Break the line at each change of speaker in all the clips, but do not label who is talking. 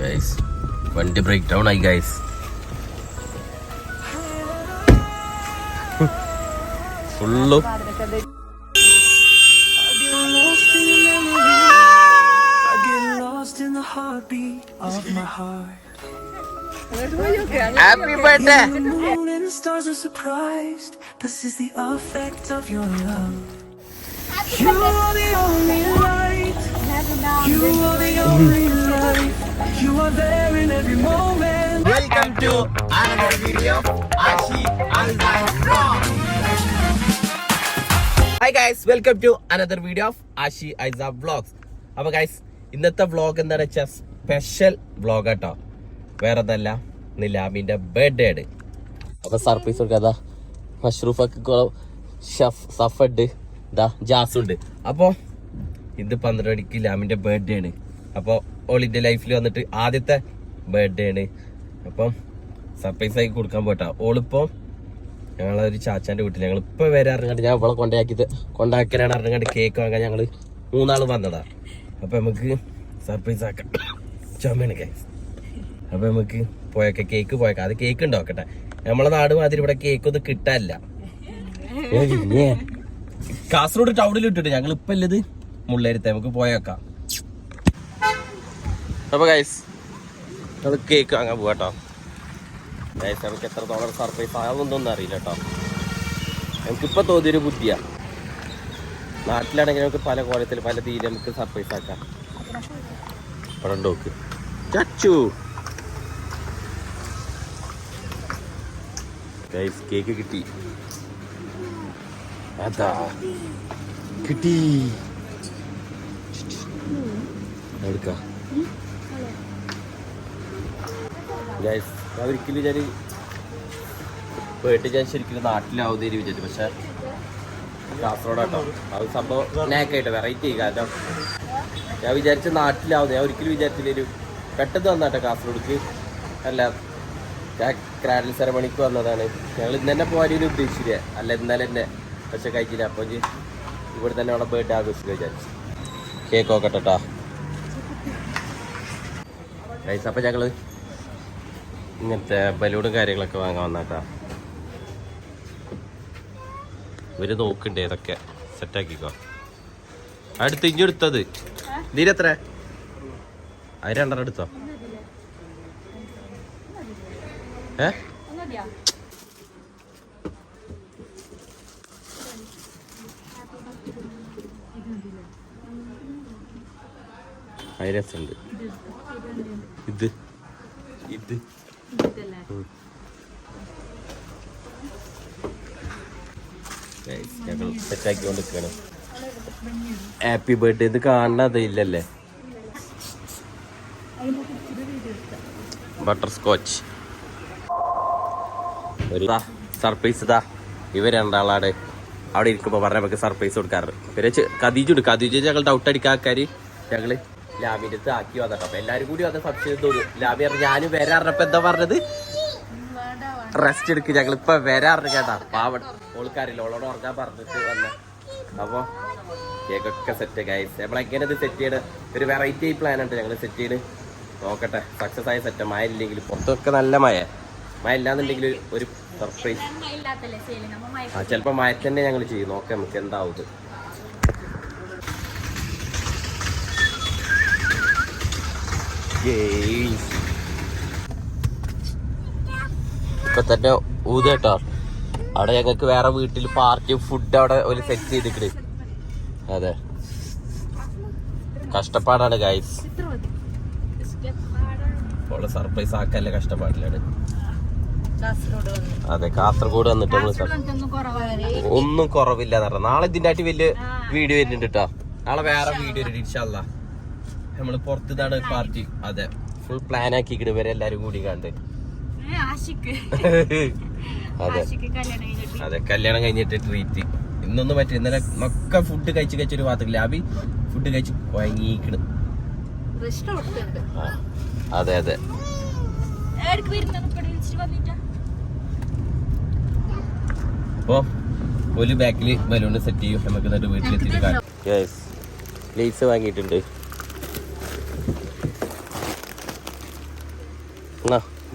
Guys വണ്ടി break down ആയി guys ഫുള്ളും
I get lost in the heartbeat of my heart.
Happy birthday
The moon and the stars are surprised. This is the effect of your love. You are the only light. You are the only light. You are there in every moment.
Welcome to another video Ashi hi guys welcome to another video of Ashi Aisa vlogs അപ്പൊ guys ഇന്നത്തെ vlog എന്താണെന്ന് വെച്ചാൽ special vlog കേട്ടോ വേറെ അതല്ല നിലാമിന്റെ birthday ആണ്. അപ്പൊ surprise കൊടുക്കാതാ മഷ്റൂഫൊക്കെ chef സഫഡ് ഇതാ ജാസുണ്ട്. അപ്പോ ഇത് പന്ത്രണ്ട് മണിക്ക് ലാമിന്റെ ബർത്ത്ഡേ ആണ്. അപ്പോൾ ഓളിന്റെ ലൈഫിൽ വന്നിട്ട് ആദ്യത്തെ ബർത്ത്ഡേ ആണ്. അപ്പം സർപ്രൈസ് ആയി കൊടുക്കാൻ പോട്ടാ ഞങ്ങളെ ഒരു ചാച്ചാന്റെ വീട്ടിൽ ഞങ്ങൾ ഇപ്പൊ വരെ ഇറങ്ങാണ്ട് ഞാൻ അവളെ കൊണ്ടാക്കിയത്. കൊണ്ടാക്കലാണ് ഇറങ്ങാണ്ട് കേക്ക് വാങ്ങാൻ ഞങ്ങൾ മൂന്നാൾ വന്നതാ. അപ്പൊ നമുക്ക് സർപ്രൈസ് ആക്കാം. ചുമയാണ് കേസ് അപ്പൊ നമുക്ക് പോയൊക്കെ കേക്ക് പോയേക്കാം. അത് കേക്ക് ഉണ്ടാക്കട്ടെ നമ്മളെ നാട് മാതിരി ഇവിടെ കേക്ക് ഒന്നും കിട്ടാല്ല കാസർഗോഡ് ടൗണിൽ ഇട്ടിട്ട് ഞങ്ങൾ ഇപ്പൊ ഉള്ളത് മുള്ളേരുത്തെ. നമുക്ക് പോയേക്കാം. അപ്പൊ ഗൈസ് അത് കേക്ക് വാങ്ങാൻ പോവാട്ടോ ഗൈസ് നമുക്ക് എത്രത്തോളം സർപ്രൈസ് ആവുന്നൊന്നും അറിയില്ല കേട്ടോ നമുക്കിപ്പോൾ തോന്നിയൊരു ബുദ്ധിയാണ് നാട്ടിലാണെങ്കിൽ നമുക്ക് പല കോലത്തിൽ പല രീതിയിൽ നമുക്ക് സർപ്രൈസ് ആക്കാം. ഇവിടെ നോക്ക്. ചച്ചു. ഗൈസ് കേക്ക് കിട്ടി. അതാ. കിട്ടി. എടുക്കാം. ഗൈസ് ഞാൻ ഒരിക്കലും ഞാൻ പോയിട്ട് ഞാൻ ശരിക്കും നാട്ടിലാവുന്നതിന് വിചാരിച്ചു. പക്ഷെ കാസർഗോഡാട്ടോ. അത് സംഭവം നാക്കായിട്ട് വെറൈറ്റി കാരണം ഞാൻ വിചാരിച്ച നാട്ടിലാവുന്നത് ഞാൻ ഒരിക്കലും വിചാരിച്ചില്ല പെട്ടെന്ന് വന്നാട്ടോ കാസർഗോഡ്ക്ക്. അല്ല ഞാൻ ക്രാഡൽ സെറമണിക്ക് വന്നതാണ്. ഞങ്ങൾ ഇന്ന് തന്നെ പോകാനും ഉദ്ദേശിച്ചില്ല. അല്ല ഇന്നലെ തന്നെ പക്ഷെ കഴിച്ചില്ല അപ്പോൾ ഇവിടെ തന്നെ അവിടെ പോയിട്ട് ആഘോഷിക്കുക വിചാരിച്ചു. കേക്ക് നോക്കട്ടെ കേട്ടോ ഗൈസ് ഞങ്ങൾ ഇങ്ങനത്തെ ബലൂണും കാര്യങ്ങളൊക്കെ വാങ്ങാൻ വന്നാട്ടാ. ഇവർ നോക്കണ്ടേ ഇതൊക്കെ സെറ്റാക്കിക്കോ അടുത്ത് ഇഞ്ഞു എടുത്തത്. നീരത്ര അത് രണ്ടെണ്ണം എടുത്തോ? ഏ? അത് രസമുണ്ട് ഇത് ഇത് ഉം. Guys, ഞങ്ങൾ സെറ്റാക്കി കൊണ്ടിരിക്കുകയാണ് ഹാപ്പി ബർത്ത്ഡേ ഇത് കാണണത് ഇല്ലല്ലേ? ബട്ടർ സ്കോച്ച് ഒരു സർപ്രൈസ് ഇതാ ഇവർ രണ്ടാളാണ്. അവിടെ ഇരിക്കുമ്പോൾ പറഞ്ഞ നമുക്ക് സർപ്രൈസ് കൊടുക്കാറ്. പിന്നെ കതീജുണ്ട് കദീജ് ഞങ്ങൾ ഡൗട്ട് അടിക്കാൻ ആൾക്കാർ ഞങ്ങൾ ലാബിന്റെ അടുത്ത് ആക്കി വന്നിട്ടോ അപ്പൊ എല്ലാരും കൂടി സബ്സ്ക്രൈബ് തോന്നി ലാബി പറഞ്ഞു ഞാനും വരാറിനപ്പോ എന്താ പറഞ്ഞത്? റെസ്റ്റ് എടുക്ക്. ഞങ്ങൾ ഇപ്പൊ വരാറ് കേട്ടാ. പാവൺ ഓൾക്കാരില്ല. ഓളോട് ഉറങ്ങാൻ പറഞ്ഞിട്ട് വന്ന. അപ്പൊ കേക്കൊക്കെ സെറ്റ് ഗൈസ് നമ്മളെങ്ങനെ ഇത് സെറ്റ് ചെയ്ത് ഒരു വെറൈറ്റി പ്ലാൻ ഉണ്ട് ഞങ്ങൾ സെറ്റ് ചെയ്ത് നോക്കട്ടെ. സക്സസ് ആയ സെറ്റ് മഴ ഇല്ലെങ്കിൽ പുറത്തൊക്കെ നല്ല മഴ മഴ ഇല്ലാന്നുണ്ടെങ്കിൽ ഒരു സർപ്രൈസ് ആ ചിലപ്പോ മഴ തന്നെ ഞങ്ങൾ ചെയ്യും. നോക്കാം നമുക്ക് എന്താവും ഇത്. ഇപ്പൊ തന്നെ ഊത് കേട്ടോ. അവിടെ ഞങ്ങൾക്ക് വേറെ വീട്ടിൽ പാർട്ടി ഫുഡ് അവിടെ ഒരു സെറ്റ് ചെയ്തിട്ട് അതെ. കഷ്ടപ്പാടാണ് ഗൈസ് സർപ്രൈസ് ആക്കാനല്ല കഷ്ടപ്പാടിലാണ്. അതെ കാസർഗോഡ് വന്നിട്ട് നമ്മൾ ഒന്നും കുറവില്ല എന്ന് നാളെ ഇതിന്റെ ആയിട്ട് വലിയ വീഡിയോ വരുന്നുണ്ട് കേട്ടോ നാളെ വേറെ വീഡിയോ വരുന്നുണ്ട് ഇൻഷാല്ല നമ്മൾ പുറത്തുനിന്നാണ് പാർട്ടി അതെ. ഫുൾ പ്ലാൻ ആക്കി ഇവരെ എല്ലാരും കൂടി കണ്ട്. അതെ. അതെ കല്യാണം കഴിഞ്ഞിട്ട് ട്രീറ്റ് ഇന്നൊന്നും പറ്റില്ല. ഇന്നലെ മൊക്കെ ഫുഡ് കഴിച്ച് കഴിച്ചൊരു ഭാഗത്തില്ല ലാബി ഫുഡ് കഴിച്ച് ആ, അതെ അതെ. അപ്പോ ഒരു ബാക്കിൽ ബലൂൺ സെറ്റ് ചെയ്യും. നമുക്ക് എന്നിട്ട് വീട്ടിലെത്തിയിട്ട് ലേസ് വാങ്ങിയിട്ടുണ്ട്.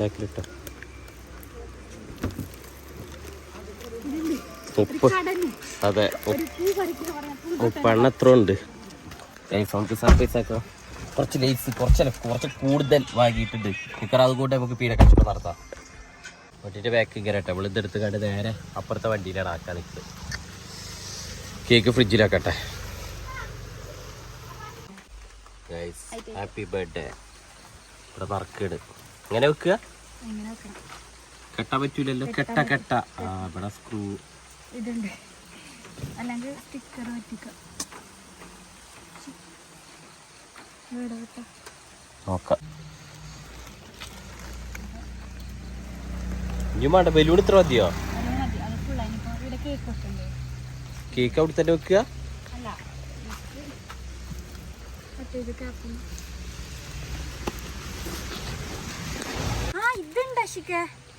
ബാക്കിലിട്ടോ ഉപ്പ്. അതെ ഉപ്പെണ്ണ എത്ര ഉണ്ട്. നമുക്ക് സർപ്രൈസ് ആക്കാം. കുറച്ച് ലേസ് കുറച്ചല്ല കുറച്ച് കൂടുതൽ വാങ്ങിയിട്ടുണ്ട്. നിക്കർ അതുകൊണ്ട് നമുക്ക് പീടെ കച്ചവടം നടത്താം. വണ്ടിന്റെ ബാക്ക് കയറട്ടെ നമ്മൾ ഇതെടുത്ത് കണ്ട് നേരെ അപ്പുറത്തെ വണ്ടിയിലാണ് ആക്കാൻ നിൽക്കുന്നത്. കേക്ക് ഫ്രിഡ്ജിലാക്കട്ടെ. ഹാപ്പി ബർത്ത്ഡേ ഇവിടെ വർക്കേട് എങ്ങനെ വെക്കുക? കെട്ടാൻ പറ്റൂലല്ലോ. കെട്ട കെട്ട. ആ ഇവിടെ സ്ക്രൂ
ഇതുണ്ട്. അല്ലെങ്കിൽ സ്റ്റിക്കർ പറ്റിക്കാം. ഇവിടെ കേട്ടോ
നോക്കാം. ഇനി വേണ്ട ബലൂൺ ഇത്ര മതിയോ?
കേക്ക്
അവിടെ തന്നെ വെക്കുക?
ആ ഇതുണ്ട് അശിക്ക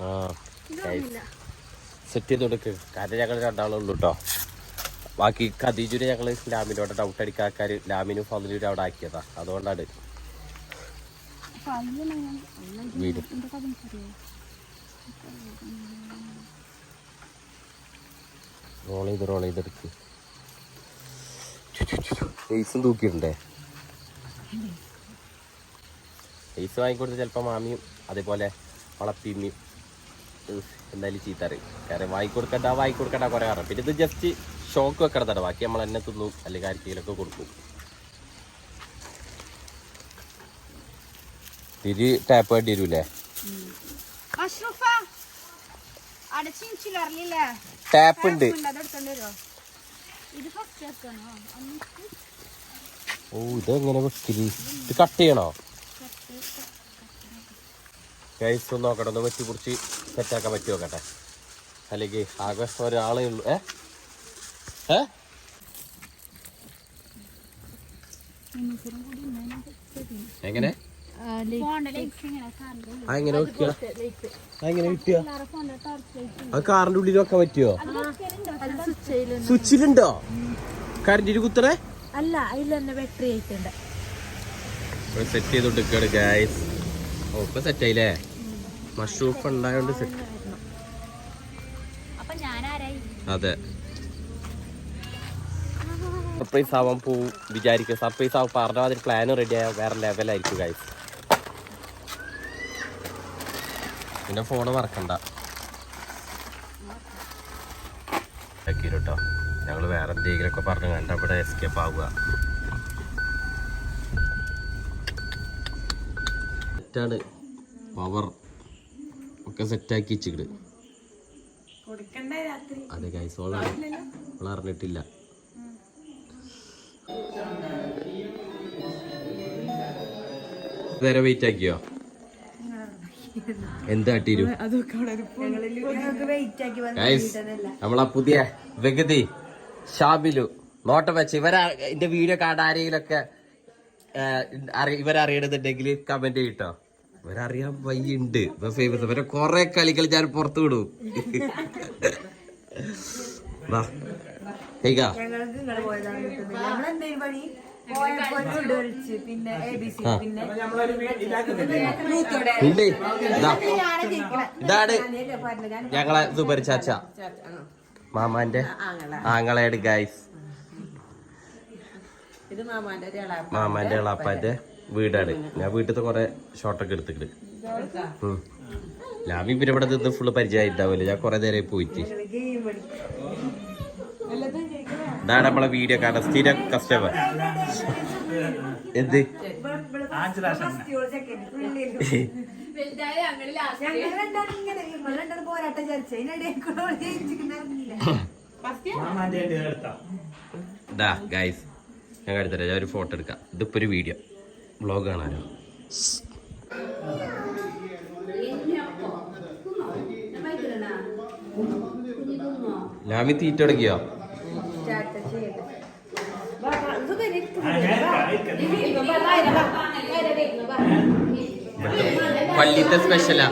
ആ
ഇതൊന്നുമില്ല.
സെറ്റ് ചെയ്ത് കൊടുക്ക്. കാരണം ഞങ്ങൾ രണ്ടാളുള്ളൂ കേട്ടോ ബാക്കി ഖദീജുനെ ഞങ്ങൾ ലാമിനോടെ ഡൗട്ട് അടിക്കാൻ ആൾക്കാർ ലാമിനും ഫതിലും അവിടെ ആക്കിയതാ. അതുകൊണ്ടാണ്. വീട്. റോൾ ചെയ്ത് റോൾ ചെയ്തെടുക്ക് ഏസും തൂക്കിയിട്ടുണ്ടേ. ഏസ് വാങ്ങിക്കൊടുത്ത് ചിലപ്പോൾ മാമിയും അതേപോലെ വളപ്പിമ്മയും എന്തായാലും ചീത്തറി. കാരണം വായി കൊടുക്കണ്ട വായി വാങ്ങിക്കൊടുക്കണ്ട കുറേ കാരണം. പിന്നെ ഇത് ജസ്റ്റ് ഷോക്ക് വെക്കണതാണ്. ബാക്കി നമ്മൾ എന്നെ തിന്നും അല്ലെങ്കിൽ ആർക്കെങ്കിലൊക്കെ കൊടുക്കും. തിരി ടാപ്പ് വേണ്ടി വരൂലേ? ടാപ്പ് ഉണ്ട്. ഓ ഇതെങ്ങനെ വെക്കൽ? ഇത് കട്ട് ചെയ്യണോ? ഗൈസ് ഒന്ന് നോക്കട്ടെ ഒന്ന് വെച്ച് കുറിച്ച് സെറ്റാക്കാൻ പറ്റി നോക്കട്ടെ. അല്ലെങ്കിൽ ആകെ ഒരാളേ ഉള്ളൂ. ഏ? എങ്ങനെ? അങ്ങനെ വെക്കുക ആ കാറിന്റെ ഉള്ളിൽ വെക്കാൻ പറ്റുമോ?
ചെയ്യലുണ്ട്
സ്വിച്ചിലുണ്ടോ? കറണ്ടിന് കുത്തണേ?
അല്ല അതിൽ തന്നെ ബാറ്ററി ആയിട്ടുണ്ട്.
സെറ്റ് ചെയ്തോണ്ട് ഗൈസ് ഓ ഇപ്പൊ സെറ്റ് ആയില്ലേ? മഷ്റൂഫ് ഉണ്ടായോണ്ട് സെറ്റ് അതെ. സർപ്രൈസ് ആവാൻ പോവും വിചാരിക്കും സർപ്രൈസ് ആവും പറഞ്ഞ മാതിരി പ്ലാൻ റെഡി ആയ വേറെ ലെവലായിരിക്കും ഗൈസ് പിന്നെ ഫോണ് മറക്കണ്ട. കേട്ടോ ഞങ്ങൾ വേറെ എന്തെങ്കിലുമൊക്കെ പറഞ്ഞു കണ്ട ഇവിടെ എസ്കേപ്പ് ആവുക. സെറ്റാണ് പവർ ഒക്കെ സെറ്റാക്കി വെച്ചിട്ട് അതെ ഗൈസ് ഓൾ അറിഞ്ഞിട്ടില്ല. നേരെ വെയിറ്റ് ആക്കിയോ? എന്താ നമ്മളാ പുതിയ വെഗതി ഷാബിലു നോട്ടം വെച്ച്. ഇവരാ എന്റെ വീഡിയോ കാണാൻ ആരെങ്കിലൊക്കെ ഇവരറിയണമെന്നുണ്ടെങ്കിൽ കമന്റ് ചെയ്യട്ടോ ഇവരറിയാൻ വയ്യുണ്ട് ഇവ ഫേമസ് ഇവരെ കൊറേ കളികൾ ഞാൻ പുറത്തു വിടും. വാ. ഉണ്ട് ഇതാണ് ഞങ്ങളെ സൂപ്പർ ചാച്ച. മാമാന്റെ ആങ്ങളയുടെ ഗൈസ്
ഇത് മാമാന്റെ ഒരു
മാമാന്റെ ഇളാപ്പാന്റെ വീടാണ്. ഞാൻ വീട്ടിലത്തെ കൊറേ ഷോട്ടൊക്കെ എടുത്തിട്ട് ഞാൻ പിന്നെ ഇവിടെ നിന്ന് ഫുള്ള് പരിചയമായിട്ടാവില്ല ഞാൻ കൊറേ നേരം പോയിട്ട്. ഇതാണ് നമ്മളെ വീഡിയോ കാരണം സ്ഥിരം കസ്റ്റമർ എന്ത്? ഗൈസ് ഞാൻ കാണിത്തരാം ഞാൻ ഒരു ഫോട്ടോ എടുക്കാം. ഇതിപ്പോ ഒരു വീഡിയോ വ്ളോഗ് കാണാനോ ലാമി തീറ്റ
അടക്കിയോ?
പള്ളിത്തെ സ്പെഷ്യലാ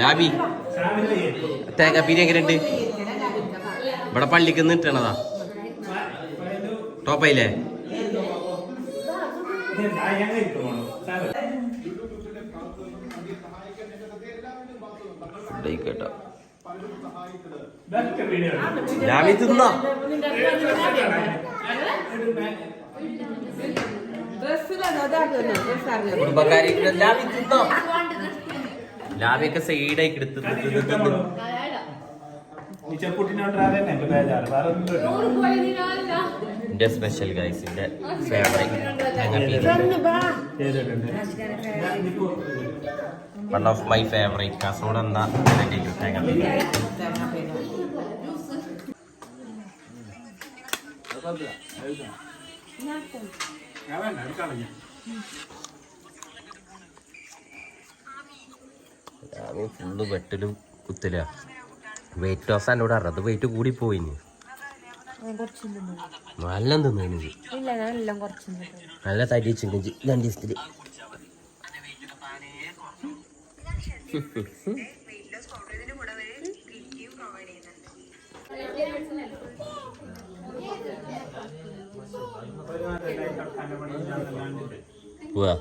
ലാബി തേങ്ങാപ്പീരി എങ്ങനെയുണ്ട്? ഇവിടെ പള്ളിക്ക് നിട്ടണതാ ടോപ്പായില്ലേ കുടുംബക്കാരി ലാവി സൈഡായി
കിടത്തുന്നു എന്റെ ബേജാറ്. വേറെ ഒന്നും
എന്റെ സ്പെഷ്യൽ ഫേവറേറ്റ്
ചെയ്തിട്ടുണ്ട്
one of my favourite Kasaragod എന്താ? ഫുള്ള് വെട്ടലും കുത്തല. വെയിറ്റ് ലോസ് എന്നോട് അറുപത് വെയിറ്റ് കൂടി പോയിന്. നല്ല തിന്നു
ഇല്ല ഞാൻ എല്ലാം കുറച്ച്
നല്ല തടി വെച്ചിട്ടുണ്ട്. രണ്ട് ദിവസത്തിൽ. പോവാ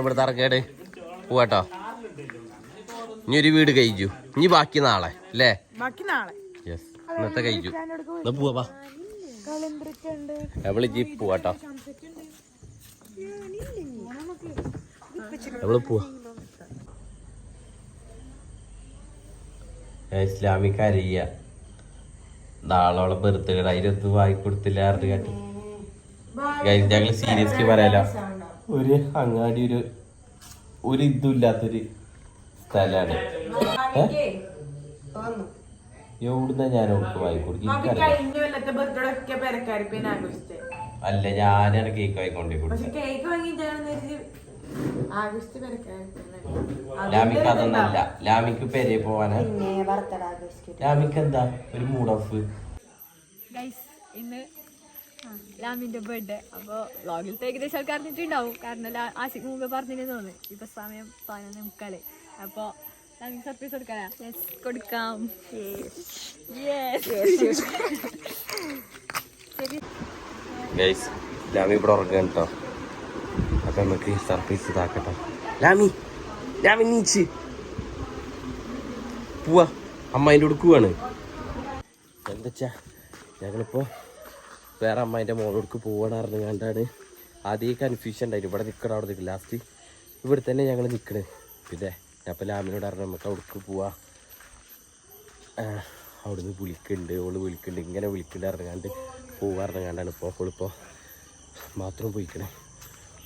ഇവിടെ? തറക്കേട് പോവാട്ടോ ഇനി ഒരു വീട് കഴിച്ചു ഇനി ബാക്കി നാളെ അല്ലേ?
ബാക്കി നാളെ.
യെസ് ഇന്നത്തെ കഴിച്ചു എന്നാ പോവാ നമ്മൾ ജീപ്പ് പോവാട്ടോ നമ്മൾ പോവാ. ഇസ്ലാമിക് അരിയ നാളോളം ബർത്ത്ഡേ അതിനൊന്നും വാങ്ങി കൊടുത്തില്ല അറിഞ്ഞു കേട്ടോ. ഞങ്ങൾ സീരിയസ്ലി പറയാലോ. ഒരു അങ്ങാടി ഒരു ഒരു ഇതും ഇല്ലാത്തൊരു സ്ഥലാണ് എവിടുന്ന ഞാൻ ഓർക്ക് വാങ്ങി കൊടുക്കും എനിക്കറിയാം
കഴിഞ്ഞ കൊല്ലത്തെ ബർത്ത്ഡേ ഒക്കെ പെരക്കാരി പിന്നെ ആഘോഷിച്ചേ.
അല്ല ഞാനാണ് കേക്ക് വാങ്ങിക്കൊണ്ടേ
പെരക്കാരി
ലാമിക്ക് അതൊന്നല്ല ലാമിക്ക് പെരെ പോവാനാ? ലാമിക്ക് എന്താ? ഒരു മൂഡ് ഓഫ്
ഇന്ന് ലാമിന്റെ ബർത്ത്ഡേ. അപ്പോൾ വ്ളോഗിലത്തെ ഏകദേശം ആൾക്കാർ അറിഞ്ഞിട്ടുണ്ടാവും കാരണം ലാ- ആശിക് മുമ്പ് പറഞ്ഞിരുന്നു തോന്നുന്നു. ഇപ്പൊ സമയം പതിനൊന്ന് മുക്കാൽ. അപ്പോൾ നമുക്ക് സർപ്രൈസ് കൊടുക്കാനാ? കൊടുക്കാം. യെസ്
ഗൈസ് ലാമി ഇവിടെ ഉറങ്ങാൻ കേട്ടോ അപ്പൊ നമുക്ക് സർപ്രൈസ് ഇതാക്കട്ടോ. ലാമി ലാമി നീച്ച് പോവാ. അമ്മായിന്റെ കൂടെ എന്തച്ചാ എന്താച്ചാ ഞങ്ങളിപ്പോ വേറെ അമ്മായിന്റെ മോളോടുക്ക് പോവാണ് അറിഞ്ഞു കണ്ടാണ്. ആദ്യം കൺഫ്യൂഷൻ ഉണ്ടായിരുന്നു ഇവിടെ നിൽക്കണം അവിടെ നിൽക്കും ലാസ്റ്റ് ഇവിടെ തന്നെ ഞങ്ങൾ നിൽക്കണേ പിന്നെ അപ്പോൾ ലാമിനോട് പറഞ്ഞു നമുക്ക് അവിടേക്ക് പോവാ. അവിടുന്ന് വിളിക്കുന്നുണ്ട്. ഓൾ വിളിക്കുന്നുണ്ട്. ഇങ്ങനെ വിളിക്കുന്നുണ്ട് ഇറങ്ങാണ്ട് പോവാ ഇറങ്ങാണ്ടാണ് ഇപ്പോൾ അവളിപ്പോൾ ബാത്റൂം പോയിക്കണേ.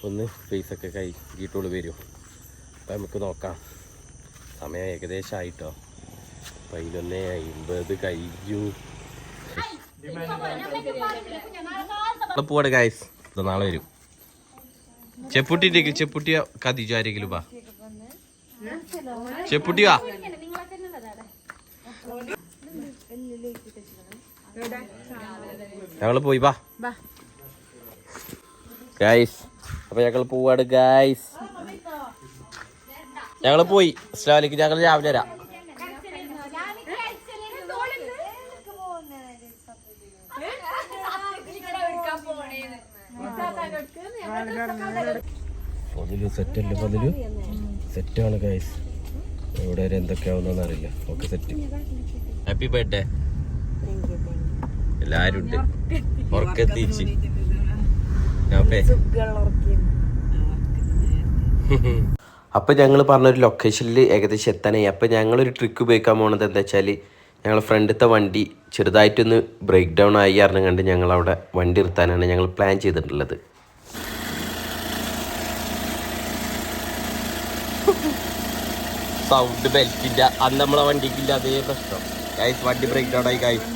ഒന്ന് ഫേസൊക്കെ കൈകിട്ടോൾ വരും. അപ്പം നമുക്ക് നോക്കാം. സമയം ഏകദേശം ആയിട്ടോ? പതിനൊന്ന് അമ്പത് കഴിഞ്ഞു. പോവാട് ഗായ്സ് നാളെ വരും. ചെപ്പുട്ടിന്റെ ചെപ്പുട്ടിയ കതിജു ആരെങ്കിലും വാ. ചെപ്പുട്ടി വാ ഞങ്ങൾ പോയി പാ ഗായ്സ് അപ്പൊ ഞങ്ങൾ പോവാണ് ഗായ്സ് ഞങ്ങൾ പോയി. അസ്ലാമലേക്ക് ഞങ്ങൾ രാവിലെ വരാം. പതിലു സെറ്റല്ലേ പതിലു? സെറ്റാണ് ഗൈസ് ഇവിടെ വരെ എന്തൊക്കെയാവുന്ന അറിയില്ല. ഓക്കെ സെറ്റ് ഹാപ്പി ബർത്ത്ഡേ എല്ലാരും ഉണ്ട്. ഉറക്കെത്തിച്ച് അപ്പൊ ഞങ്ങൾ പറഞ്ഞൊരു ലൊക്കേഷനിൽ ഏകദേശം എത്താനായി. അപ്പൊ ഞങ്ങളൊരു ട്രിക്ക് ഉപയോഗിക്കാൻ പോണത് എന്താ വെച്ചാൽ ഞങ്ങൾ ഫ്രണ്ടിത്തെ വണ്ടി ചെറുതായിട്ടൊന്ന് ബ്രേക്ക് ഡൗൺ ആയി അറിഞ്ഞു കണ്ട് ഞങ്ങൾ അവിടെ വണ്ടി നിർത്താനാണ് ഞങ്ങൾ പ്ലാൻ ചെയ്തിട്ടുള്ളത്. സൗണ്ട് ബെൽറ്റില്ല അന്ന് നമ്മളെ വണ്ടിക്കില്ല അതേ പ്രശ്നം. ഗൈസ് വണ്ടി ബ്രേക്ക് ഡൗൺ ആയി ഗൈസ്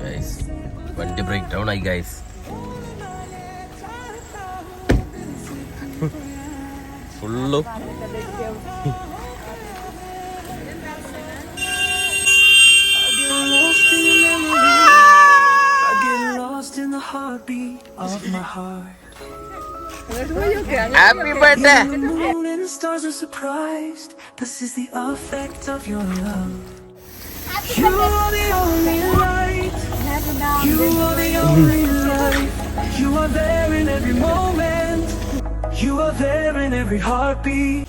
ഗൈസ് വണ്ടി ബ്രേക്ക് ഡൗൺ ആയി ഗൈസ് ഫുള്ളും.
Lost in. Happy birthday! the moon and the stars are surprised. This is the effect of your love. You are the only light. You are the only light. You are there in every moment. You are there in every heartbeat.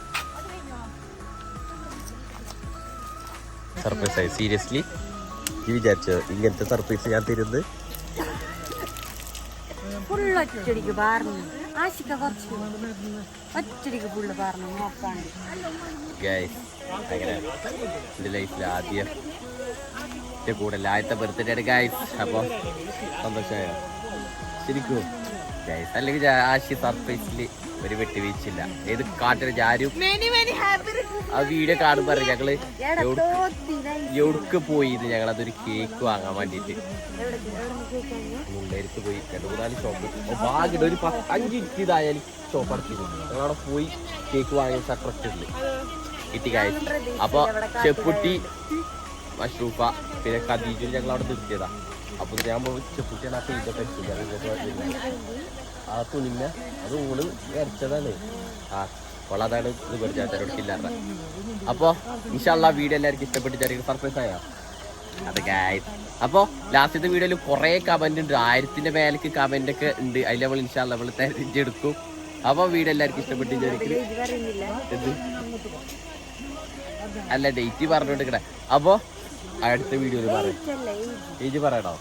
Surprise ആയി seriously ഈ വിചാരിച്ചോ? ഇങ്ങനത്തെ surprise ഞാൻ തരുന്നത്?
ഒറ്റടിക്ക് പാർന്നു. ആശിക്ക കുറച്ച്. ഒറ്റടിക്ക് full പാർന്നു. നോക്കാണ്ട്
ഗൈസ് അങ്ങനെ. എന്റെ ലൈഫിൽ ആദ്യം. എന്റെ കൂടെ ആദ്യത്തെ ബർത്ത്ഡേ ആണ് ഗൈസ് അപ്പോൾ സന്തോഷമായോ? ശരിക്കും. അല്ലെങ്കിൽ ആശി സർപ്രൈസിൽ ഒരു വെട്ടിവീഴ്ചയില്ല ഏത് കാട്ടിലെ ചാരും? ആ വീഡിയോ കാണുമ്പോ അറിയാം ഞങ്ങൾ എവിടുക്ക് പോയി ഇത് ഞങ്ങൾ അതൊരു കേക്ക് വാങ്ങാൻ വേണ്ടിട്ട്. പോയി? രണ്ട് മൂന്നാൽ ഷോപ്പ് ബാഗിട്ട് ഒരു അഞ്ച് ഇറ്റ് ഇതായാലും ഷോപ്പ് അടച്ചിരുന്നു ഞങ്ങളവിടെ പോയി കേക്ക് വാങ്ങിയ സട്രസ്റ്റിൽ കിട്ടി കായ അപ്പൊ ചെപ്പുട്ടി മഷ്റൂഫ പിന്നെ കദീജു ഞങ്ങൾ അവിടെ നിർത്തിയതാ. അപ്പൊ ഞാൻ പോയി ചെപ്പുട്ടിയാണ് ആ പെയിന്റൊക്കെ അടിച്ചത് ആ തുണിമ അത് ഊണ് വരച്ചതാണ്. ആ അപ്പോൾ അതാണ് ഇത് പഠിച്ചാൽ ഇല്ലാത്ത. അപ്പൊ ഇൻഷാള്ള വീഡിയോ എല്ലാവർക്കും ഇഷ്ടപ്പെട്ട് ചെറിയ സർപ്രൈസ് ആയോ? അത് ഗായ്സ് അപ്പോ ലാസ്റ്റത്തെ വീഡിയോയിൽ കുറെ കമന്റ് ഉണ്ട്. ആയിരത്തിന്റെ മേലേക്ക് കമന്റ് ഒക്കെ ഉണ്ട്. അതിൽ നമ്മൾ ഇൻഷാല്ല നമ്മൾ തെരഞ്ഞെടുക്കും അപ്പൊ വീഡിയോ എല്ലാവർക്കും ഇഷ്ടപ്പെട്ട് അല്ല ഡേറ്റ് പറഞ്ഞോണ്ടിരിക്കണേ അപ്പോ അടുത്ത വീഡിയോയിൽ പറയാം. ഏജ് പറയണോ?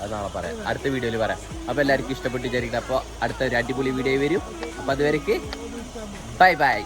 അത് നാളെ പറയാം. അടുത്ത വീഡിയോയിൽ പറയാം. അപ്പോൾ എല്ലാവർക്കും ഇഷ്ടപ്പെട്ട് വിചാരിക്കട്ടെ അപ്പോൾ അടുത്ത ഒരു അടിപൊളി വീഡിയോ വരും. അപ്പോൾ അതുവരേക്ക് ബൈ ബൈ